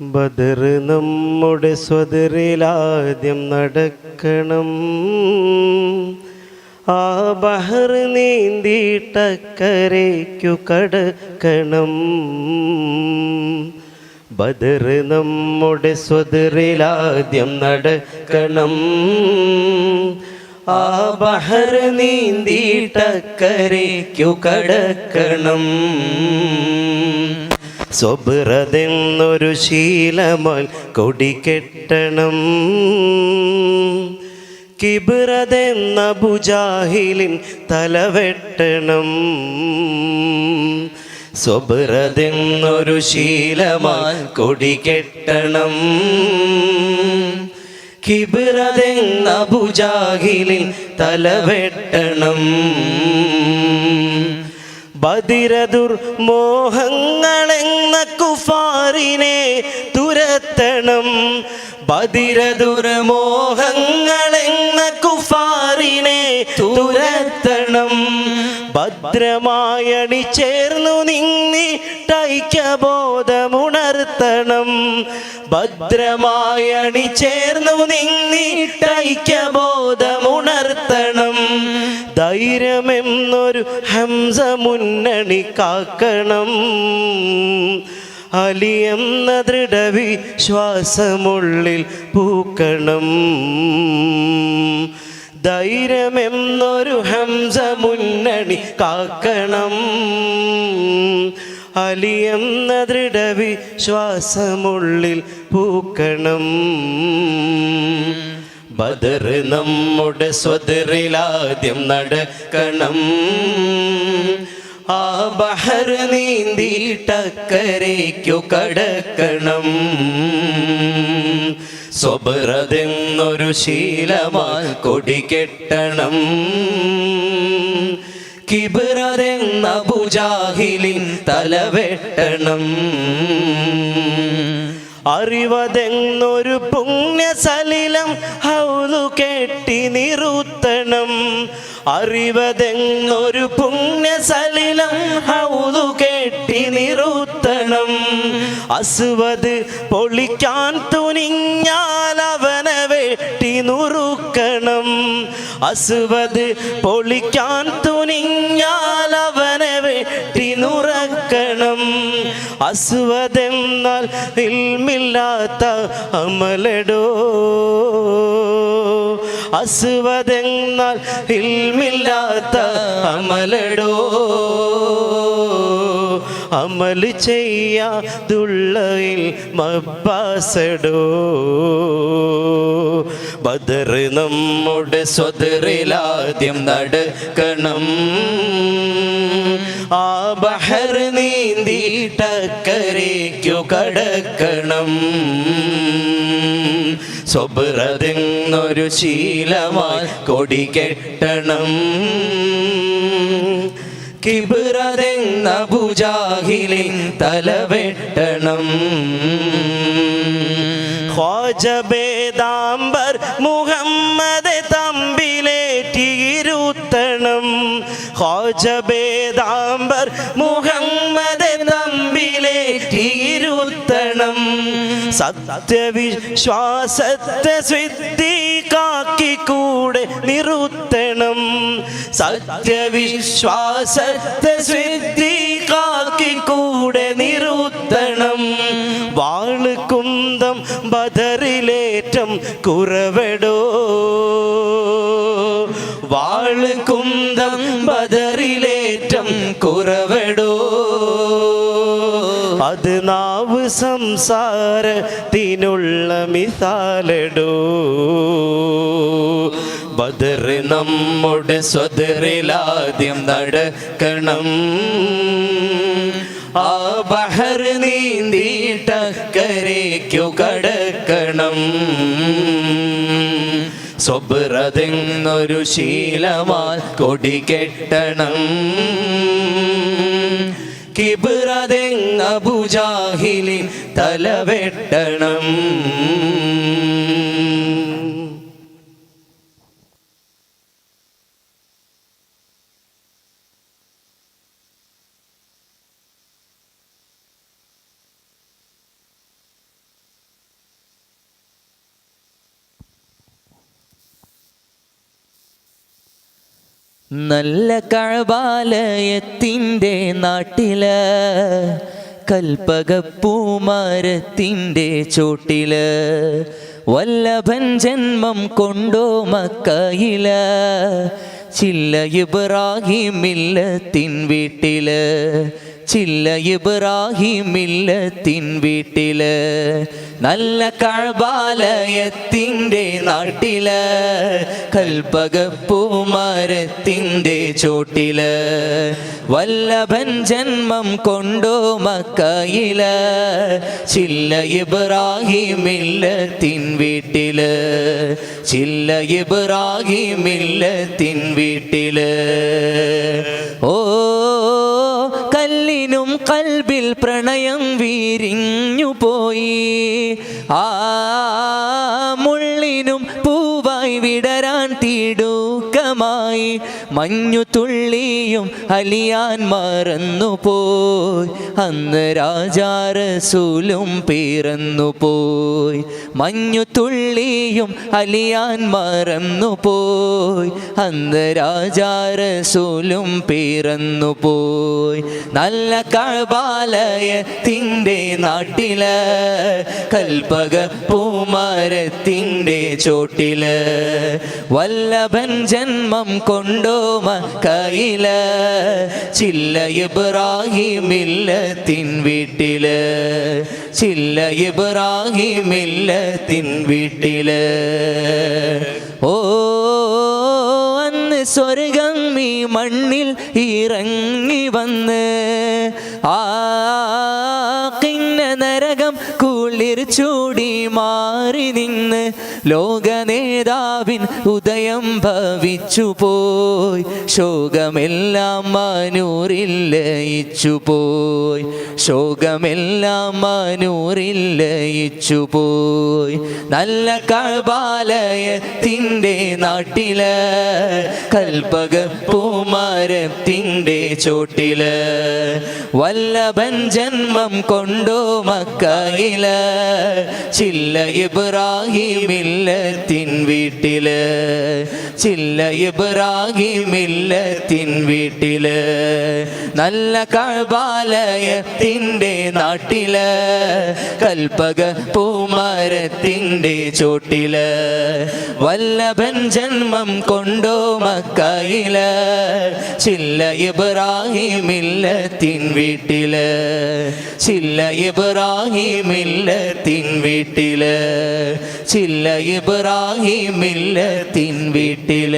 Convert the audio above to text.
ബദർ നമ്മുടെ സ്വതറിലാദ്യം നടക്കണം. ആ ബഹർ നീന്തിയിട്ടക്കരയ്ക്കു കടക്കണം. ബദർ നമ്മുടെ സ്വതറിലാദ്യം നടക്കണം. ആ ബഹർ നീന്തിയിട്ടക്കരയ്ക്കു കടക്കണം. സ്വബിറതെന്നൊരു ശീലമാൽ കൊടികെട്ടണം. കിബ്രതെന്ന ബുജാഹിലിൻ തലവെട്ടണം. സ്വബ്രതെന്നൊരു ശീലമാൽ കൊടികെട്ടണം. കിബ്രതെന്ന ബുജാഹിലിൻ തലവെട്ടണം. ബദിരദുർ മോഹങ്ങളെന്ന കുഫാറിനെ തുരത്തണം. ബദിരദുർ മോഹങ്ങളെന്ന കുഫാറിനെ തുരത്തണം. ഭദ്രമായണി ചേർന്നു നിന്നിട്ടൈക്യബോധമുണർത്തണം ഭദ്രമായണി ചേർന്നു നിന്നിട്ടൈക്യബോധമുണർത്തണം ധൈര്യമെന്നൊരു ഹംസ മുന്നണി കാക്കണം. അലിയെന്ന ദൃഢവിശ്വാസമുള്ളിൽ പൂക്കണം. ധൈര്യമെന്നൊരു ഹംസ മുന്നണി കാക്കണം. അലിയെന്ന ദൃഢവിശ്വാസമുള്ളിൽ പൂക്കണം. ബദർ നമ്മുടെ സ്വതറിലാദ്യം നടക്കണം. ആ ബഹർ നീന്തിയിട്ടക്കരയ്ക്കു കടക്കണം. സ്വബറതെന്നൊരു ശീലമാൽ കൊടികെട്ടണം കിബിറതെന്ന ഭുജാഹിലിൻ തലവെട്ടണം അറിവതെന്നൊരു പുണ്യസലിലം ഹൗലു കെട്ടി നിറുത്തണം. അറിവതെന്നൊരു പുണ്യസലിലം ഹൗലു കെട്ടി നിറുത്തണം. അസുവത് പൊളിക്കാൻ തുനിഞ്ഞാൽ അസുവത് പൊളിക്കാൻ തുനിഞ്ഞാൽ അവനെ വെട്ടി നുറക്കണം. അസുവതെന്നാൽ ഇൽമില്ലാത്ത അമലടോ. അസുവതെന്നാൽ ഇൽമില്ലാത്ത അമലടോ. അമൽ ചെയ്യാതുള്ളയിൽ മബ്ബാസടോ. ബദർ നമ്മുടെ സ്വതറിലാദ്യം നടക്കണം. ആ ബഹർ നീന്തിട്ടക്കരയ്ക്കു കടക്കണം. സ്വബ്രതെന്നൊരു ശീലമായി കൊടികെട്ടണം കിബിറതെന്ന ഭുജാഹിലിൻ തലവെട്ടണം. ഖ്വാജബേദാംബർ മുഹമ്മദ് തമ്പിലേറ്റിയിരുത്തണം ഖ്വാജബേദാംബർ മുഹമ്മദ് തമ്പിലേറ്റിയിരുത്തണം സത്യവിശ്വാസത്തെ സിദ്ധിക്കാക്കി കൂടെ നിറുത്തണം. സത്യവിശ്വാസത്തെ സിദ്ധിക്കാക്കി കൂടെ നിറുത്തണം. വാൾ കുന്തം ബദറിലേറ്റം കുറവെടോ. വാൾ കുന്തം ബദറിലേറ്റം കുറവെടോ. അത് നാവ് സംസാരത്തിനുള്ള മിസാലടോ. ബദർ നമ്മുടെ സ്വതറിലാദ്യം നടക്കണം. ആ ബഹർ നീന്തിയിട്ടക്കരയ്ക്കു കടക്കണം. സ്വബ്രതെന്നൊരു ശീലമാൽ കൊടികെട്ടണം കിബിറതെങ്ങ ഭുജാഹിലിൻ തലവെട്ടണം. നല്ല കഴബാലയത്തിന്റെ നാട്ടിൽ കൽപ്പകപ്പൂമരത്തിന്റെ ചോട്ടിൽ വല്ലഭൻ ജന്മം കൊണ്ടോ മക്കയിൽ ചില്ല ഇബ്രാഹിമില്ലത്തിൻ വീട്ടിൽ ചില്ല ഇബ്രാഹിമില്ലത്തിൻ വീട്ടിൽ. നല്ല കഴബാലയത്തിന്റെ നാട്ടിൽ. കൽപ്പകപ്പൂമരത്തിന്റെ ചോട്ടിൽ. വല്ലഭൻ ജന്മം കൊണ്ടോ മക്കയിൽ. ചില്ല ഇബ്രാഹിമില്ലത്തിൻ വീട്ടിൽ. ചില്ല ഇബ്രാഹിമില്ലത്തിൻ വീട്ടിൽ. ഓ കൽബിൽ പ്രണയം വീരിഞ്ഞു പോയി. ആ മുള്ളിനും പൂവായി തീടുക്കമായി മഞ്ഞു തുള്ളിയും അലിയാൻ മറന്നുപോയി. അന്ന് രാജാരസൂലും പിറന്നു പോയി മഞ്ഞു തുള്ളിയും അലിയാൻ മറന്നുപോയി. അന്ന് രാജാരസൂലും പിറന്നു പോയി നല്ല കഴബാലയത്തിന്റെ നാട്ടിൽ കൽപ്പക പൂമരത്തിന്റെ ചോട്ടിൽ വല്ലഭൻ ജന്മം കൊണ്ടോ മക്കയിൽ? ചില്ല ഇബ്രാഹിമില്ലത്തിൻ വീട്ടിൽ. ചില്ല ഇബ്രാഹിമില്ലത്തിൻ വീട്ടിൽ. ഓ അന്ന് സ്വർഗം ഈ മണ്ണിൽ ഇറങ്ങി വന്ന്. ആ കിന്ന നരകം ചൂടി മാറി നിന്ന് ലോക നേതാവിൻ ഉദയം ഭവിച്ചു പോയി. ശോകമെല്ലാം മനൂറിൽ ലയിച്ചു പോയി ശോകമെല്ലാം മനൂറിൽ ലയിച്ചു പോയി നല്ല കബാലയത്തിന്റെ നാട്ടിൽ കൽപ്പക പൂമരത്തിന്റെ ചോട്ടിൽ വല്ലഭൻ ജന്മം കൊണ്ടോ മക്കയിൽ ചില്ല ഇബ്രാഹിമില്ലത്തിൻ വീട്ടിൽ. ചില്ല ഇബ്രാഹിമില്ലത്തിൻ വീട്ടിൽ. നല്ല കബാലയത്തിന്റെ നാട്ടിൽ. കൽപ്പക പൂമരത്തിന്റെ ചോട്ടിൽ. വല്ലഭൻ ജന്മം കൊണ്ടോ മക്കയിൽ. ചില്ല ഇബ്രാഹിമില്ലത്തിൻ വീട്ടിൽ. ചില്ല ഇബ്രാഹിമില്ലത്തിൻ വീട്ടിൽ. ചില്ല ഇബ്രാഹിമില്ലത്തിൻ വീട്ടിൽ.